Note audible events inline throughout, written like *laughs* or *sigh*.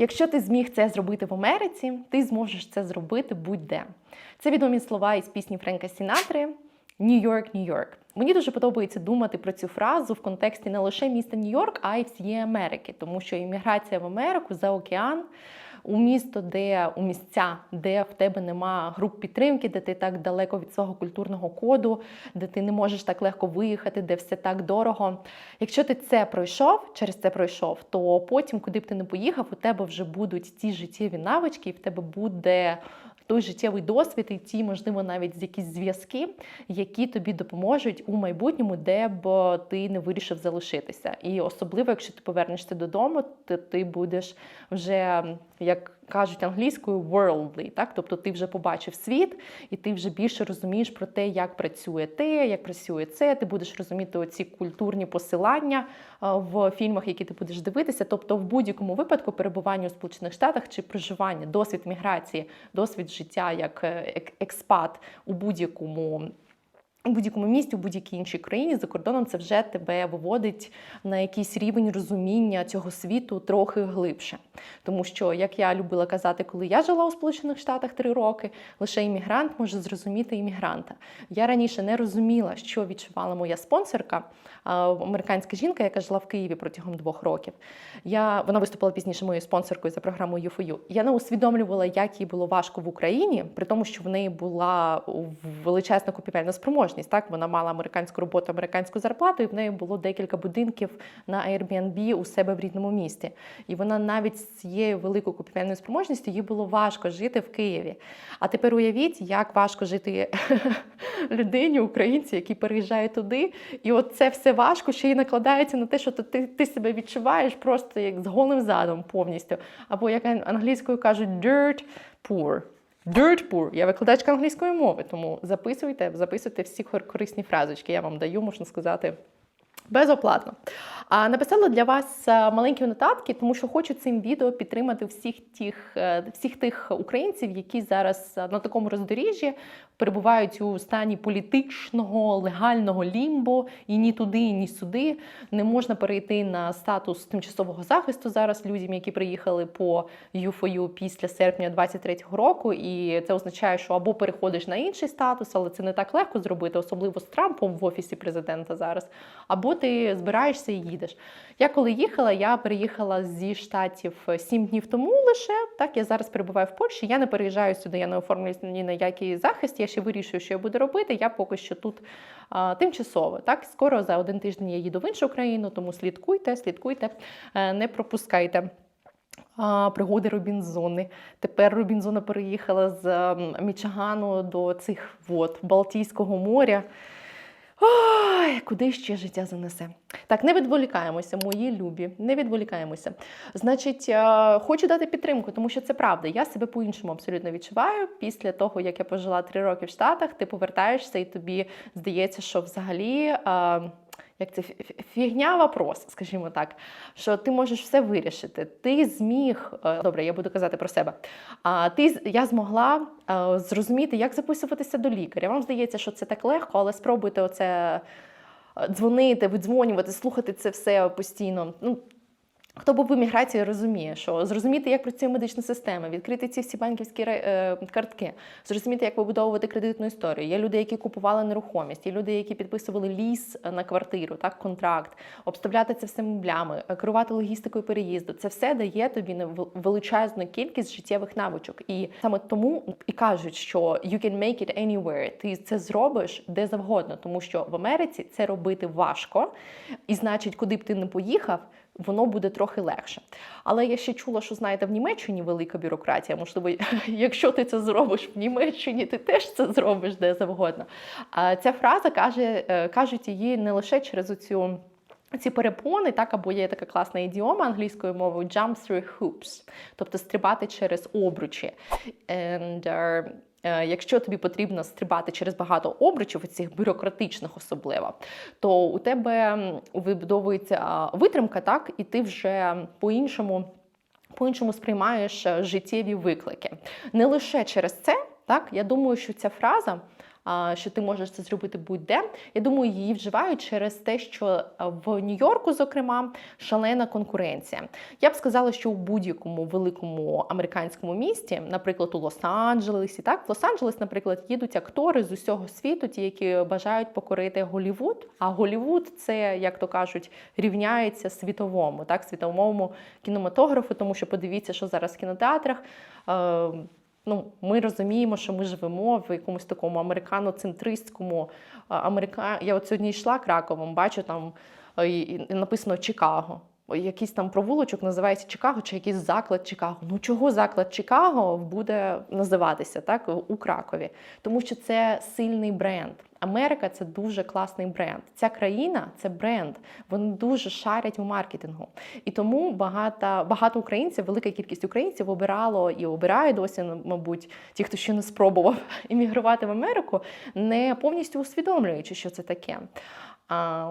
Якщо ти зміг це зробити в Америці, ти зможеш це зробити будь-де. Це відомі слова із пісні Френка Сінатри Нью-Йорк, Нью-Йорк. Мені дуже подобається думати про цю фразу в контексті не лише міста Нью-Йорк, а й всієї Америки, тому що імміграція в Америку за океан. У місто, де у місця, де в тебе нема груп підтримки, де ти так далеко від свого культурного коду, де ти не можеш так легко виїхати, де все так дорого. Якщо ти це пройшов, через це пройшов, то потім, куди б ти не поїхав, у тебе вже будуть ті життєві навички, і в тебе буде той життєвий досвід і ті, можливо, навіть якісь зв'язки, які тобі допоможуть у майбутньому, де б ти не вирішив залишитися. І особливо, якщо ти повернешся додому, то ти будеш вже як. Кажуть англійською worldly, так тобто ти вже побачив світ, і ти вже більше розумієш про те, як працює те, як працює це. Ти будеш розуміти оці культурні посилання в фільмах, які ти будеш дивитися. Тобто, в будь-якому випадку перебування у Сполучених Штатах чи проживання, досвід міграції, досвід життя як експат у будь-якому. У будь-якому місті, у будь-якій іншій країні за кордоном це вже тебе виводить на якийсь рівень розуміння цього світу трохи глибше. Тому що, як я любила казати, коли я жила у Сполучених Штатах три роки, лише іммігрант може зрозуміти іммігранта. Я раніше не розуміла, що відчувала моя спонсорка, американська жінка, яка жила в Києві протягом двох років. Я, Вона виступила пізніше моєю спонсоркою за програмою UFU. Я не усвідомлювала, як їй було важко в Україні, при тому, що в неї була величезна купівельна спроможність. Так, вона мала американську роботу, американську зарплату, і в неї було декілька будинків на Airbnb у себе в рідному місті. І вона навіть з цією великою купівельною спроможністю їй було важко жити в Києві. А тепер уявіть, як важко жити *laughs* людині, українці, які переїжджають туди, і от це все важко ще й накладається на те, що ти, ти себе відчуваєш просто як з голим задом повністю. Або як англійською кажуть, dirt poor. Dirt poor. Я викладачка англійської мови, тому записуйте, записуйте всі корисні фразочки. Я вам даю, можна сказати. Безоплатно. А написала для вас маленькі нотатки, тому що хочу цим відео підтримати всіх тих, всіх тих українців, які зараз на такому роздоріжжі перебувають у стані політичного, легального лімбо, і ні туди, ні сюди. Не можна перейти на статус тимчасового захисту зараз людям, які приїхали по ЮФОЮ після серпня 23-го року. І це означає, що або переходиш на інший статус, але це не так легко зробити, особливо з Трампом в офісі президента зараз. Або ти збираєшся і їдеш. Я коли їхала, я переїхала зі штатів сім днів тому лише. Так, я зараз перебуваю в Польщі. Я не переїжджаю сюди, я не оформлююсь ні на який захист. Я ще вирішую, що я буду робити. Я поки що тут а, тимчасово. Так, скоро за один тиждень я їду в іншу країну, тому слідкуйте, слідкуйте, е, не пропускайте. А, Пригоди Робінзони. Тепер Робінзона переїхала з Мічигану до цих вод Балтійського моря. Ой, куди ще життя занесе? Так, не відволікаємося, мої любі, не відволікаємося. Значить, хочу дати підтримку, тому що це правда. Я себе по-іншому абсолютно відчуваю. Після того, як я пожила три роки в Штатах, ти повертаєшся, і тобі здається, що взагалі як це фігня вопрос, скажімо так, що ти можеш все вирішити. Ти зміг, е, добре, я буду казати про себе. А ти я змогла е, зрозуміти, як записуватися до лікаря. Вам здається, що це так легко, але спробуйте оце е, дзвонити, видзвонювати, слухати це все постійно. Ну, Хто був в еміграції, розуміє, що зрозуміти, як працює медична система, відкрити ці всі банківські е, картки, зрозуміти, як вибудовувати кредитну історію. Є люди, які купували нерухомість, є люди, які підписували ліс на квартиру, так контракт, обставляти це все меблями, керувати логістикою переїзду. Це все дає тобі величезну кількість життєвих навичок. І саме тому і кажуть, що you can make it anywhere. Ти це зробиш де завгодно, тому що в Америці це робити важко, і значить, куди б ти не поїхав воно буде трохи легше. Але я ще чула, що знаєте, в Німеччині велика бюрократія. Можливо, *laughs* якщо ти це зробиш в Німеччині, ти теж це зробиш де завгодно. А ця фраза каже, е, кажуть її не лише через оцю. Ці перепони, так, або є така класна ідіома англійською мовою jump through hoops, тобто стрибати через обручі. And, uh, якщо тобі потрібно стрибати через багато обручів, цих бюрократичних особливо, то у тебе вибудовується витримка, так, і ти вже по-іншому по-іншому сприймаєш е, життєві виклики. Не лише через це, так, я думаю, що ця фраза що ти можеш це зробити будь-де. Я думаю, її вживають через те, що в Нью-Йорку, зокрема, шалена конкуренція. Я б сказала, що у будь-якому великому американському місті, наприклад, у Лос-Анджелесі, так в Лос-Анджелес, наприклад, їдуть актори з усього світу, ті, які бажають покорити Голівуд. А Голівуд це, як то кажуть, рівняється світовому, так світовому кінематографу, тому що подивіться, що зараз в кінотеатрах. Е, Ну, ми розуміємо, що ми живемо в якомусь такому американоцентристському америка. Я от сьогодні йшла Краковом, бачу там і написано Чикаго. Якийсь там провулочок називається Чикаго, чи якийсь заклад Чикаго. Ну чого заклад Чикаго буде називатися так у Кракові? Тому що це сильний бренд. Америка це дуже класний бренд. Ця країна це бренд. Вони дуже шарять у маркетингу. І тому багато багато українців, велика кількість українців обирало і обирає досі, мабуть, ті, хто ще не спробував *laughs* іммігрувати в Америку, не повністю усвідомлюючи, що це таке.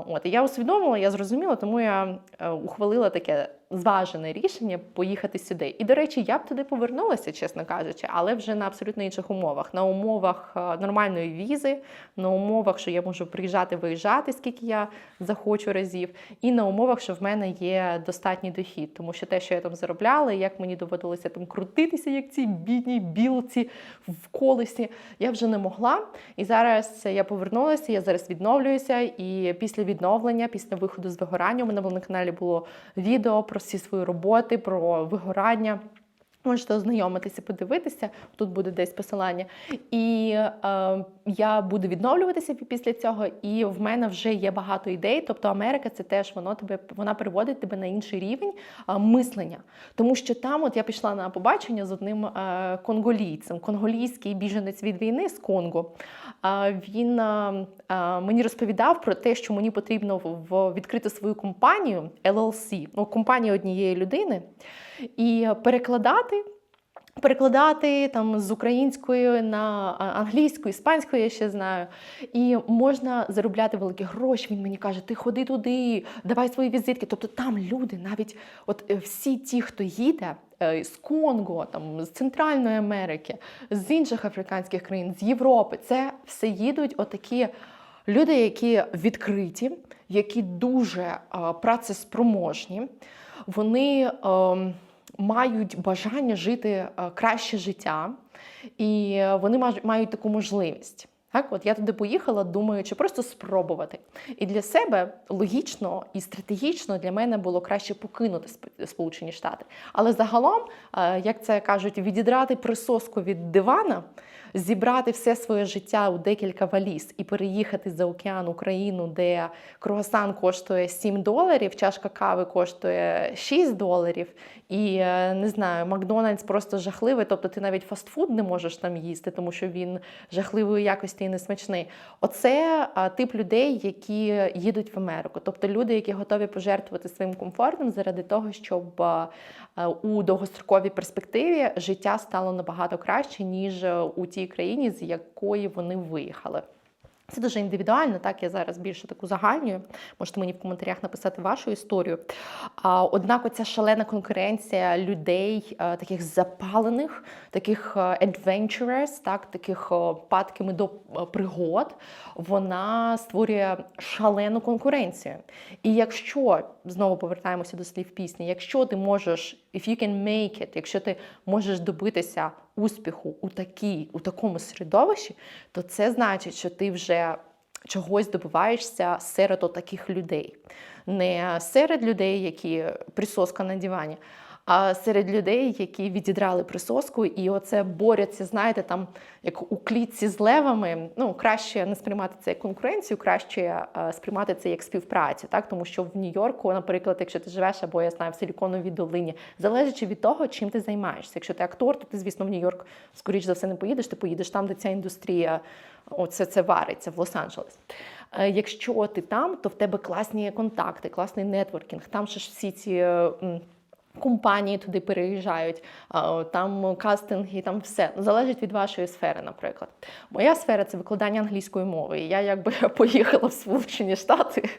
От я усвідомила, я зрозуміла, тому я е, ухвалила таке зважене рішення поїхати сюди. І, до речі, я б туди повернулася, чесно кажучи, але вже на абсолютно інших умовах. На умовах е, нормальної візи, на умовах, що я можу приїжджати, виїжджати, скільки я захочу разів, і на умовах, що в мене є достатній дохід. Тому що те, що я там заробляла, як мені доводилося там крутитися, як ці бідні білці в колесі, я вже не могла. І зараз я повернулася, я зараз відновлююся. І після відновлення, після виходу з вигорання, у мене на каналі було відео про про всі свої роботи, про вигорання. Можете ознайомитися, подивитися, тут буде десь посилання. І е, я буду відновлюватися після цього, і в мене вже є багато ідей. Тобто Америка це теж воно тебе вона приводить тебе на інший рівень е, мислення. Тому що там, от я пішла на побачення з одним е, конголійцем, конголійський біженець від війни з Конго. Е, він е, е мені розповідав про те, що мені потрібно в відкрити свою компанію LLC, ну компанію однієї людини і перекладати. Перекладати там з української на англійську, іспанську, я ще знаю. І можна заробляти великі гроші. Він мені каже, ти ходи туди, давай свої візитки. Тобто там люди, навіть от е, всі ті, хто їде е, з Конго, там з Центральної Америки, з інших африканських країн, з Європи, це все їдуть отакі люди, які відкриті, які дуже працеспроможні. Вони. Мають бажання жити е, краще життя, і вони мають таку можливість. Так, от я туди поїхала, думаючи, просто спробувати. І для себе логічно і стратегічно для мене було краще покинути Сполучені Штати. Але загалом, е, як це кажуть, відідрати присоску від дивана зібрати все своє життя у декілька валіз і переїхати за океан Україну, де круасан коштує 7 доларів, чашка кави коштує 6 доларів, і е, не знаю, Макдональдс просто жахливий. Тобто ти навіть фастфуд не можеш там їсти, тому що він жахливої якості і несмачний. Оце тип людей, які їдуть в Америку, тобто люди, які готові пожертвувати своїм комфортом заради того, щоб у довгостроковій перспективі життя стало набагато краще ніж у тій країні, з якої вони виїхали. Це дуже індивідуально, так я зараз більше таку загальнюю. Можете мені в коментарях написати вашу історію. Однак, оця шалена конкуренція людей, таких запалених, таких adventurous, так, таких падкими до пригод, вона створює шалену конкуренцію. І якщо знову повертаємося до слів пісні, якщо ти можеш, if you can make it, якщо ти можеш добитися успіху у такій, у такому середовищі, то це значить, що ти вже чогось добиваєшся серед таких людей. Не серед людей, які присоска на дивані, серед людей, які відідрали присоску, і оце борються, знаєте, там як у клітці з левами. Ну краще не сприймати це як конкуренцію, краще а, сприймати це як співпрацю, так тому що в Нью-Йорку, наприклад, якщо ти живеш або я знаю в Силіконовій долині, залежачи від того, чим ти займаєшся. Якщо ти актор, то ти, звісно, в Нью-Йорк скоріш за все не поїдеш. Ти поїдеш там, де ця індустрія, оце це вариться в Лос-Анджелес. Е, якщо ти там, то в тебе класні контакти, класний нетворкінг. Там ще ж всі ці. Компанії туди переїжджають, там кастинги, там все залежить від вашої сфери, наприклад. Моя сфера це викладання англійської мови. І Я якби *laughs* поїхала в Сполучені Штати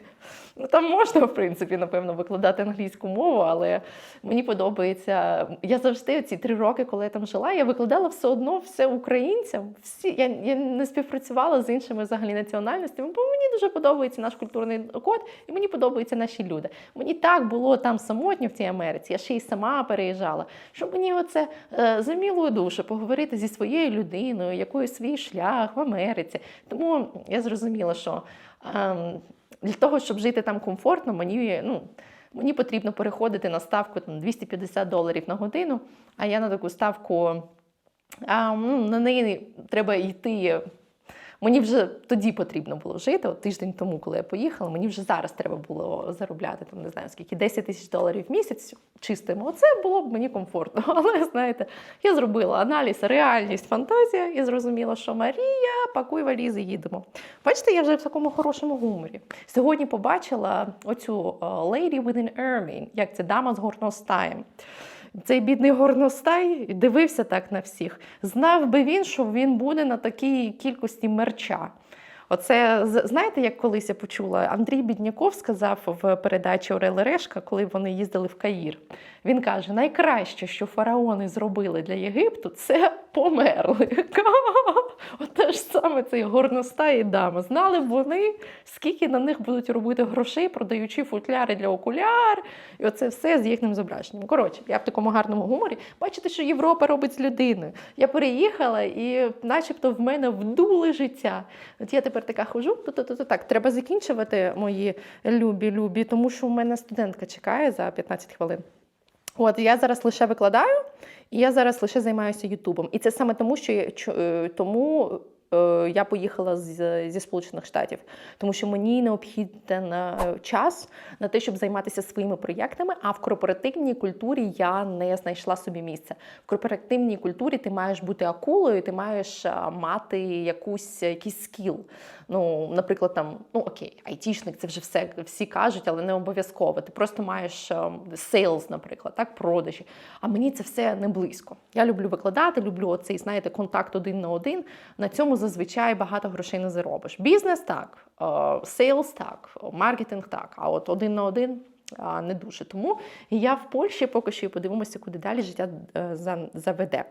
Ну, там можна, в принципі, напевно, викладати англійську мову, але мені подобається. Я завжди ці три роки, коли я там жила, я викладала все одно все українцям. Всі я, я не співпрацювала з іншими взагалі національностями, бо мені дуже подобається наш культурний код, і мені подобаються наші люди. Мені так було там самотньо в цій Америці. Я ще й сама переїжджала. Щоб мені оце е, за мілою душу поговорити зі своєю людиною, якою свій шлях в Америці. Тому я зрозуміла, що. ем, для того, щоб жити там комфортно, мені, ну, мені потрібно переходити на ставку там, 250 доларів на годину, а я на таку ставку а, ну, на неї треба йти. Мені вже тоді потрібно було жити, от тиждень тому, коли я поїхала, мені вже зараз треба було заробляти там, не знаю скільки, 10 тисяч доларів в місяць чистимо. Оце було б мені комфортно. *laughs* Але знаєте, я зробила аналіз, реальність, фантазія і зрозуміла, що Марія, пакуй валізи, їдемо. Бачите, я вже в такому хорошому гуморі. Сьогодні побачила оцю е, Lady with an Ermine, як це дама з горностаєм. Цей бідний горностай дивився так на всіх. Знав би він, що він буде на такій кількості мерча. Оце знаєте, як колись я почула, Андрій Бідняков сказав в передачі Орел Решка, коли вони їздили в Каїр. Він каже: найкраще, що фараони зробили для Єгипту, це померли. *laughs* Оте ж саме цей горностай і дама. Знали б вони, скільки на них будуть робити грошей, продаючи футляри для окуляр, і оце все з їхнім зображенням. Коротше, я в такому гарному гуморі. Бачите, що Європа робить з людиною. Я переїхала, і начебто в мене вдуле життя. От я тепер така хожу, то-то-то так. Треба закінчувати мої любі, любі, тому що у мене студентка чекає за 15 хвилин. От я зараз лише викладаю, і я зараз лише займаюся Ютубом. І це саме тому, що я, е, тому я поїхала з, зі Сполучених Штатів, тому що мені необхіден е, час на те, щоб займатися своїми проєктами. А в корпоративній культурі я не знайшла собі місця. В корпоративній культурі ти маєш бути акулою, ти маєш е, мати якусь якийсь скіл. Ну, наприклад, там, ну окей, айтішник, це вже все всі кажуть, але не обов'язково. Ти просто маєш сейлс, наприклад, так, продажі. А мені це все не близько. Я люблю викладати, люблю оцей, знаєте, контакт один на один. На цьому зазвичай багато грошей не заробиш. Бізнес так, сейлс так, маркетинг так. А от один на один. Не дуже тому я в Польщі поки що і подивимося, куди далі життя е, заведе.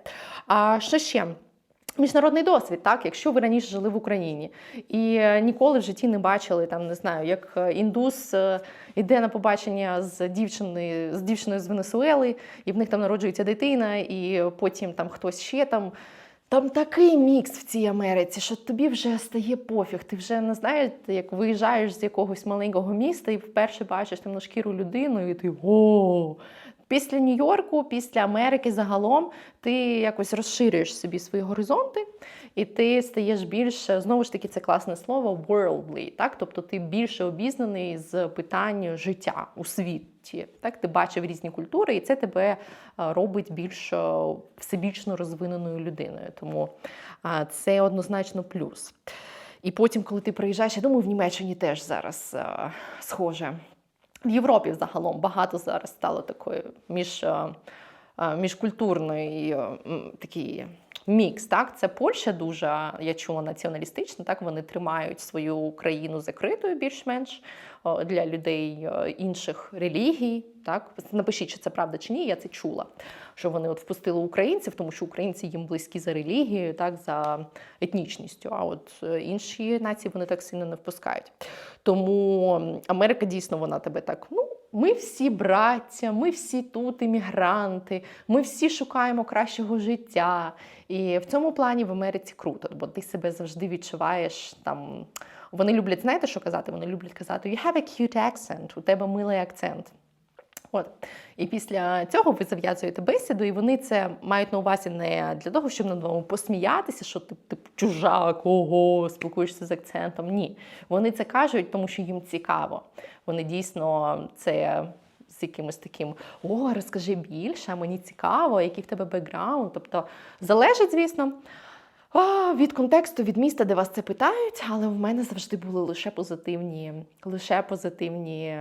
А що ще? Міжнародний досвід, так, якщо ви раніше жили в Україні і е, ніколи в житті не бачили там, не знаю, як е, індус е, йде на побачення з дівчиною з дівчиною з Венесуели, і в них там народжується дитина, і потім там хтось ще там. Там такий мікс в цій Америці, що тобі вже стає пофіг. Ти вже не знаєш, як виїжджаєш з якогось маленького міста і вперше бачиш темношкіру людину, і ти о. Після Нью-Йорку, після Америки загалом ти якось розширюєш собі свої горизонти, і ти стаєш більш знову ж таки це класне слово worldly, так тобто ти більше обізнаний з питань життя у світі. Так, ти бачив різні культури, і це тебе е, робить більш е, всебічно розвиненою людиною. Тому це однозначно плюс. І потім, коли ти приїжджаєш, я думаю, в Німеччині теж зараз е, схоже. В Європі загалом багато зараз стало такою між, е, е, міжкультурної такий мікс. Так, це Польща дуже, я чула, націоналістична. Так, вони тримають свою країну закритою більш-менш для людей е, інших релігій. Так, напишіть, чи це правда чи ні. Я це чула. Що вони от впустили українців, тому що українці їм близькі за релігією, так за етнічністю. А от е, інші нації вони так сильно не впускають. Тому Америка дійсно вона тебе так. Ну, ми всі браття, ми всі тут іммігранти, ми всі шукаємо кращого життя. І в цьому плані в Америці круто, бо ти себе завжди відчуваєш там. Вони люблять, знаєте, що казати? Вони люблять казати You have a cute accent, у тебе милий акцент. От. І після цього ви зав'язуєте бесіду, і вони це мають на увазі не для того, щоб над вами посміятися, що ти типу чужак, ого, спілкуєшся з акцентом. Ні. Вони це кажуть, тому що їм цікаво. Вони дійсно це. З якимось таким о, розкажи більше, мені цікаво, який в тебе бекграунд. Тобто залежить, звісно, а, від контексту, від міста, де вас це питають, але в мене завжди були лише позитивні, лише позитивні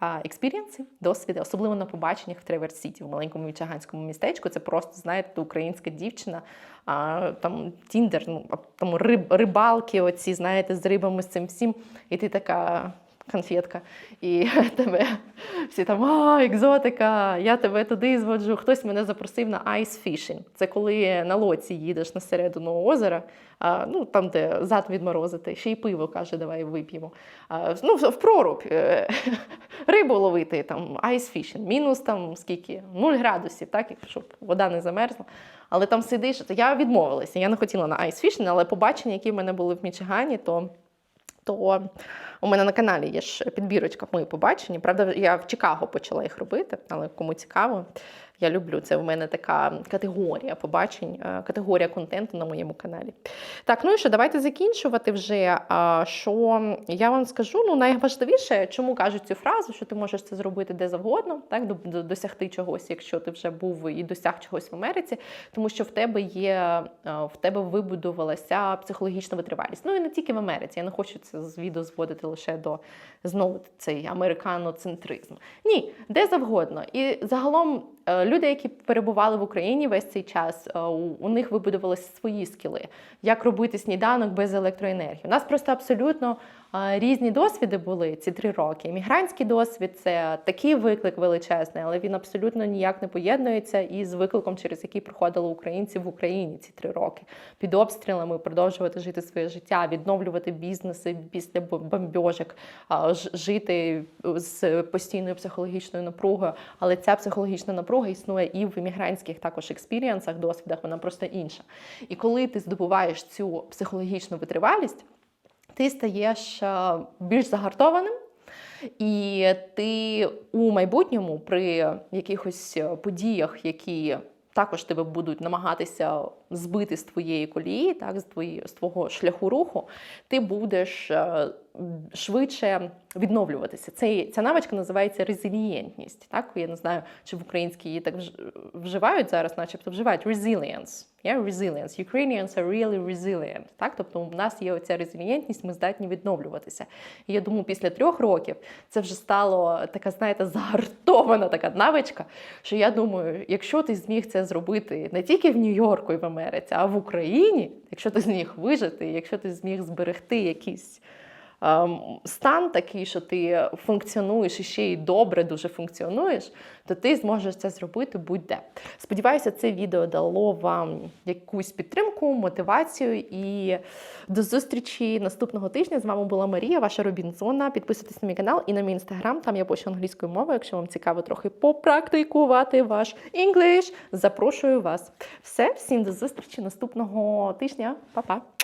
експірієнси, досвіди, особливо на побаченнях в Треверс Сіті, в маленькому мічиганському містечку. Це просто, знаєте, українська дівчина, а, там Тіндер, ну, там риб, рибалки, оці, знаєте, з рибами, з цим всім. І ти така. Конфетка, і *laughs* тебе всі там а, екзотика, я тебе туди зводжу. Хтось мене запросив на ice fishing. Це коли на лоці їдеш на середину озера, а, ну там, де зад відморозити, ще й пиво каже, давай вип'ємо. Ну, в прорубь е, *laughs* рибу ловити, там ice fishing, мінус там скільки? 0 градусів, так, щоб вода не замерзла. Але там сидиш, я відмовилася. Я не хотіла на ice fishing, але побачення, які в мене були в Мічигані, то то у мене на каналі є ж підбірочка мої побачення. Правда, я в Чикаго почала їх робити, але кому цікаво, я люблю. Це в мене така категорія побачень, е, категорія контенту на моєму каналі. Так, ну і що, давайте закінчувати вже. Що я вам скажу? Ну, найважливіше, чому кажуть цю фразу, що ти можеш це зробити де завгодно, так, до- до- досягти чогось, якщо ти вже був і досяг чогось в Америці, тому що в тебе є, е, в тебе вибудувалася психологічна витривалість. Ну і не тільки в Америці. Я не хочу це з відео зводити лише до знову цей американоцентризм. Ні, де завгодно. І загалом е, люди, які перебували в Україні весь цей час, е, у них вибудувалися свої скіли, як робити сніданок без електроенергії. У нас просто абсолютно різні досвіди були ці три роки. Іммігрантський досвід це такий виклик величезний, але він абсолютно ніяк не поєднується із викликом, через який проходили українці в Україні ці три роки. Під обстрілами продовжувати жити своє життя, відновлювати бізнеси після бо- бомбьожок, жити з постійною психологічною напругою. Але ця психологічна напруга існує і в іммігрантських також експірієнсах, досвідах, вона просто інша. І коли ти здобуваєш цю психологічну витривалість, ти стаєш е, більш загартованим. І ти у майбутньому при якихось е, подіях, які також тебе будуть намагатися збити з твоєї колії, так, з, твої, з твого шляху руху, ти будеш е, швидше відновлюватися. Це, ця навичка називається резилієнтність. Так? Я не знаю, чи в українській її так вж- вживають зараз, начебто вживають resilience. Yeah? Resilience. Ukrainians are really resilient. Так? Тобто у нас є оця резилієнтність, ми здатні відновлюватися. І я думаю, після трьох років це вже стало така, знаєте, загартована така навичка, що я думаю, якщо ти зміг це зробити не тільки в Нью-Йорку і в Америці, а в Україні, якщо ти зміг вижити, якщо ти зміг зберегти якісь стан такий, що ти функціонуєш і ще й добре дуже функціонуєш, то ти зможеш це зробити будь-де. Сподіваюся, це відео дало вам якусь підтримку, мотивацію. І до зустрічі наступного тижня. З вами була Марія, ваша Робінзона. Підписуйтесь на мій канал і на мій інстаграм. Там я пишу англійською мовою. Якщо вам цікаво трохи попрактикувати ваш English, запрошую вас. Все, всім до зустрічі наступного тижня. Па-па!